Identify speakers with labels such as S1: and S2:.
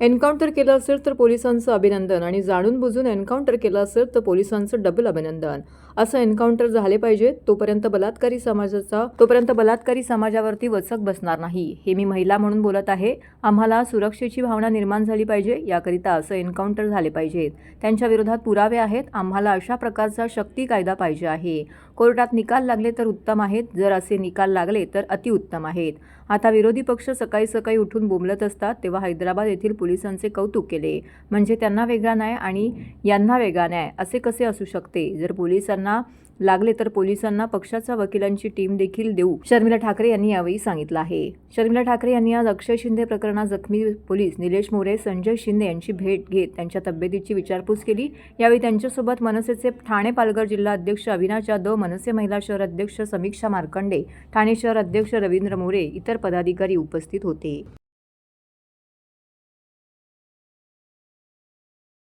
S1: Encounter केलं असेल तर पोलिसांचं अभिनंदन आणि जाणून बुजून एन्काउंटर केलं असेल तर पोलिसांचं डबल अभिनंदन. असं एन्काउंटर झाले पाहिजे तोपर्यंत बलात्कारी समाजाचा तोपर्यंत बलात्कारी समाजावरती वचक बसणार नाही. हे मी महिला म्हणून बोलत आहे. आम्हाला सुरक्षेची भावना निर्माण झाली पाहिजे याकरिता असं एन्काउंटर झाले पाहिजेत त्यांच्या विरोधात पुरावे आहेत. आम्हाला अशा प्रकारचा शक्ती कायदा पाहिजे आहे. कोर्टात निकाल लागले तर उत्तम आहेत. जर असे निकाल लागले तर अतिउत्तम आहेत. आता विरोधी पक्ष सकाळी सकाळी उठून बोंबलत असतात तेव्हा हैदराबाद येथील पोलिसांचे कौतुक केले. म्हणजे त्यांना वेगळा न्याय आणि यांना वेगळा न्याय असे कसे असू शकते? जर पोलिसांना लागले तर पोलिसांना पक्षाचा वकिलांची टीम देखील देऊ शर्मिला ठाकरे यांनी यावेळी सांगितलं आहे. शर्मिला ठाकरे यांनी आज अक्षय शिंदे प्रकरणात जखमी पोलीस निलेश मोरे संजय शिंदे यांची भेट घेत त्यांच्या तब्येतीची विचारपूस केली. यावेळी त्यांच्यासोबत मनसेचे ठाणे पालघर जिल्हा अध्यक्ष अविनाश जाधव मनसे महिला शहर अध्यक्ष समीक्षा मार्कंडे ठाणे शहर अध्यक्ष रवींद्र मोरे इतर पदाधिकारी उपस्थित होते.